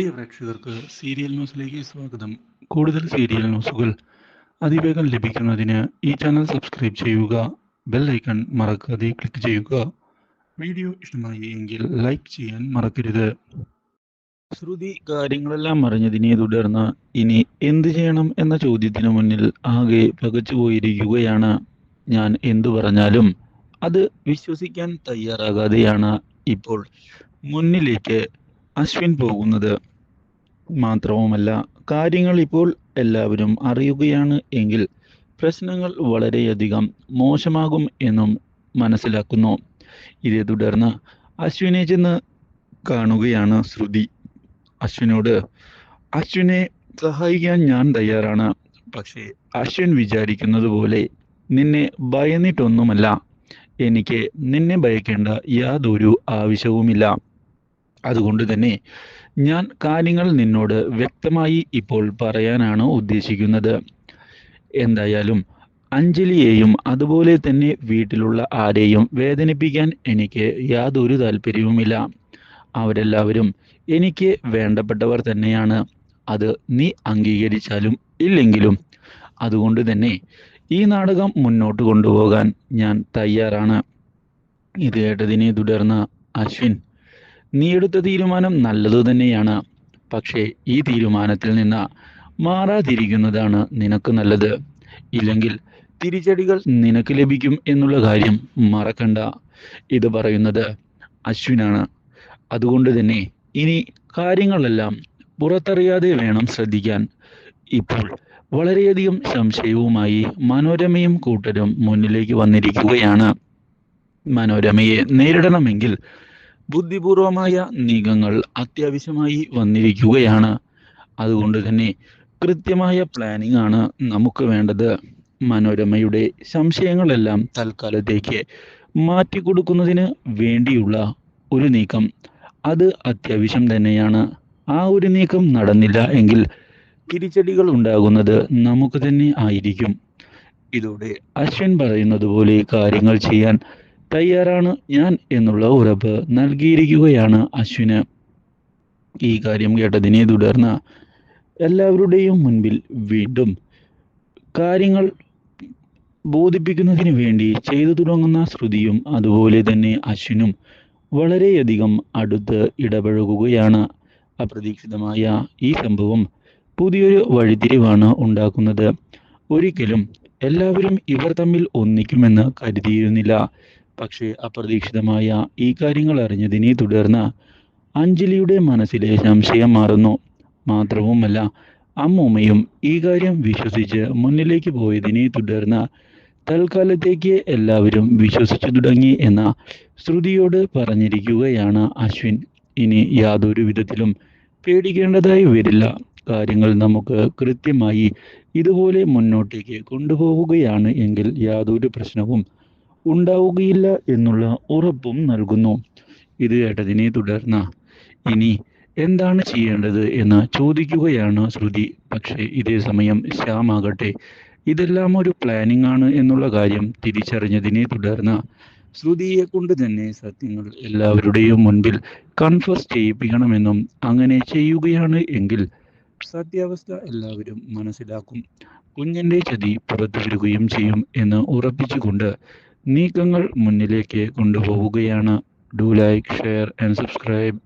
പ്രിയ പ്രേക്ഷകർക്ക് സീരിയൽ ന്യൂസിലേക്ക് സ്വാഗതം. കൂടുതൽ സീരിയൽ ന്യൂസുകൾ അതിവേഗം ലഭിക്കുന്നതിന് ഈ ചാനൽ സബ്സ്ക്രൈബ് ചെയ്യുക ബെൽ ഐക്കൺ മറക്കാതെ ക്ലിക്ക് ചെയ്യുക. വീഡിയോ ഇഷ്ടമായി എങ്കിൽ ലൈക്ക് ചെയ്യാൻ മറക്കരുത്. ശ്രുതി കാര്യങ്ങളെല്ലാം അറിഞ്ഞതിനെ തുടർന്ന് ഇനി എന്ത് ചെയ്യണം എന്ന ചോദ്യത്തിന് മുന്നിൽ ആകെ പകച്ചുപോയിരിക്കുകയാണ് ഞാൻ എന്തു പറഞ്ഞാലും അത് വിശ്വസിക്കാൻ തയ്യാറാകാതെയാണ് ഇപ്പോൾ മുന്നിലേക്ക് അശ്വിൻ പോകുന്നത് മാത്രവുമല്ല കാര്യങ്ങൾ ഇപ്പോൾ എല്ലാവരും അറിയുകയാണ് എങ്കിൽ പ്രശ്നങ്ങൾ വളരെയധികം മോശമാകും എന്നും മനസ്സിലാക്കുന്നു. ഇതേ തുടർന്ന് അശ്വിനെ ചെന്ന് കാണുകയാണ് ശ്രുതി. അശ്വിനോട് അശ്വിനെ സഹായിക്കാൻ ഞാൻ തയ്യാറാണ്. പക്ഷേ അശ്വിൻ വിചാരിക്കുന്നത് പോലെ നിന്നെ ഭയന്നിട്ടൊന്നുമല്ല. എനിക്ക് നിന്നെ ഭയക്കേണ്ട യാതൊരു ആവശ്യവുമില്ല. അതുകൊണ്ട് തന്നെ ഞാൻ കാര്യങ്ങൾ നിന്നോട് വ്യക്തമായി ഇപ്പോൾ പറയാനാണ് ഉദ്ദേശിക്കുന്നത്. എന്തായാലും അഞ്ജലിയെയും അതുപോലെ തന്നെ വീട്ടിലുള്ള ആരെയും വേദനിപ്പിക്കാൻ എനിക്ക് യാതൊരു താല്പര്യവുമില്ല. അവരെല്ലാവരും എനിക്ക് വേണ്ടപ്പെട്ടവർ തന്നെയാണ്. അത് നീ അംഗീകരിച്ചാലും ഇല്ലെങ്കിലും അതുകൊണ്ട് തന്നെ ഈ നാടകം മുന്നോട്ട് കൊണ്ടുപോകാൻ ഞാൻ തയ്യാറാണ്. ഇത് കേട്ടതിനെ തുടർന്ന് അശ്വിൻ നീ എടുത്ത തീരുമാനം നല്ലതു തന്നെയാണ്. പക്ഷേ ഈ തീരുമാനത്തിൽ നിന്ന് മാറാതിരിക്കുന്നതാണ് നിനക്ക് നല്ലത്. ഇല്ലെങ്കിൽ തിരിച്ചടികൾ നിനക്ക് ലഭിക്കും എന്നുള്ള കാര്യം മറക്കണ്ട. ഇത് പറയുന്നത് അശ്വിനാണ്. അതുകൊണ്ട് തന്നെ ഇനി കാര്യങ്ങളെല്ലാം പുറത്തറിയാതെ വേണം ശ്രദ്ധിക്കാൻ. ഇപ്പോൾ വളരെയധികം സംശയവുമായി മനോരമയും കൂട്ടരും മുന്നിലേക്ക് വന്നിരിക്കുകയാണ്. മനോരമയെ നേരിടണമെങ്കിൽ ബുദ്ധിപൂർവമായ നീക്കങ്ങൾ അത്യാവശ്യമായി വന്നിരിക്കുകയാണ്. അതുകൊണ്ട് തന്നെ കൃത്യമായ പ്ലാനിംഗ് ആണ് നമുക്ക് വേണ്ടത്. മനോരമയുടെ സംശയങ്ങളെല്ലാം തൽക്കാലത്തേക്ക് മാറ്റിക്കൊടുക്കുന്നതിന് വേണ്ടിയുള്ള ഒരു നീക്കം. അത് അത്യാവശ്യം തന്നെയാണ്. ആ ഒരു നീക്കം നടന്നില്ല എങ്കിൽ തിരിച്ചടികൾ ഉണ്ടാകുന്നത് നമുക്ക് തന്നെ ആയിരിക്കും. ഇതോടെ അശ്വിൻ പറയുന്നത് പോലെ കാര്യങ്ങൾ ചെയ്യാൻ തയ്യാറാണ് ഞാൻ എന്നുള്ള ഉറപ്പ് നൽകിയിരിക്കുകയാണ് അശ്വിന്. ഈ കാര്യം കേട്ടതിനെ തുടർന്ന് എല്ലാവരുടെയും മുൻപിൽ വീണ്ടും കാര്യങ്ങൾ ബോധിപ്പിക്കുന്നതിന് വേണ്ടി ചെയ്തു തുടങ്ങുന്ന ശ്രുതിയും അതുപോലെ തന്നെ അശ്വിനും വളരെയധികം അടുത്ത് ഇടപഴകുകയാണ്. അപ്രതീക്ഷിതമായ ഈ സംഭവം പുതിയൊരു വഴിത്തിരിവാണ് ഉണ്ടാക്കുന്നത്. ഒരിക്കലും എല്ലാവരും ഇവർ തമ്മിൽ ഒന്നിക്കുമെന്ന് കരുതിയിരുന്നില്ല. പക്ഷേ അപ്രതീക്ഷിതമായ ഈ കാര്യങ്ങൾ അറിഞ്ഞതിനെ തുടർന്ന് അഞ്ജലിയുടെ മനസ്സിലെ സംശയം മാറുന്നു. മാത്രവുമല്ല അമ്മൂമ്മയും ഈ കാര്യം വിശ്വസിച്ച് മുന്നിലേക്ക് പോയതിനെ തുടർന്ന് തൽക്കാലത്തേക്ക് എല്ലാവരും വിശ്വസിച്ചു തുടങ്ങി എന്ന ശ്രുതിയോട് പറഞ്ഞിരിക്കുകയാണ് അശ്വിൻ. ഇനി യാതൊരു വിധത്തിലും പേടിക്കേണ്ടതായി വരില്ല. കാര്യങ്ങൾ നമുക്ക് കൃത്യമായി ഇതുപോലെ മുന്നോട്ടേക്ക് കൊണ്ടുപോവുകയാണ് എങ്കിൽ യാതൊരു പ്രശ്നവും ഉണ്ടാവുകയില്ല എന്നുള്ള ഉറപ്പും നൽകുന്നു. ഇത് കേട്ടതിനെ തുടർന്ന് ഇനി എന്താണ് ചെയ്യേണ്ടത്? എന്ന് ചോദിക്കുകയാണ് ശ്രുതി. പക്ഷേ ഇതേ സമയം ശ്യാമാകട്ടെ ഇതെല്ലാം ഒരു പ്ലാനിംഗ് ആണ് എന്നുള്ള കാര്യം തിരിച്ചറിഞ്ഞതിനെ തുടർന്ന് ശ്രുതിയെ കൊണ്ട് തന്നെ സത്യങ്ങൾ എല്ലാവരുടെയും മുൻപിൽ കൺഫസ് ചെയ്യിപ്പിക്കണമെന്നും അങ്ങനെ ചെയ്യുകയാണ് എങ്കിൽ സത്യാവസ്ഥ എല്ലാവരും മനസ്സിലാക്കും. കുഞ്ഞിന്റെ ചതി പുറത്തു വരികയും ചെയ്യും എന്ന് ഉറപ്പിച്ചുകൊണ്ട് നീക്കങ്ങൾ മുന്നിലേക്ക് കൊണ്ടുപോവുകയാണ്. Do like share and subscribe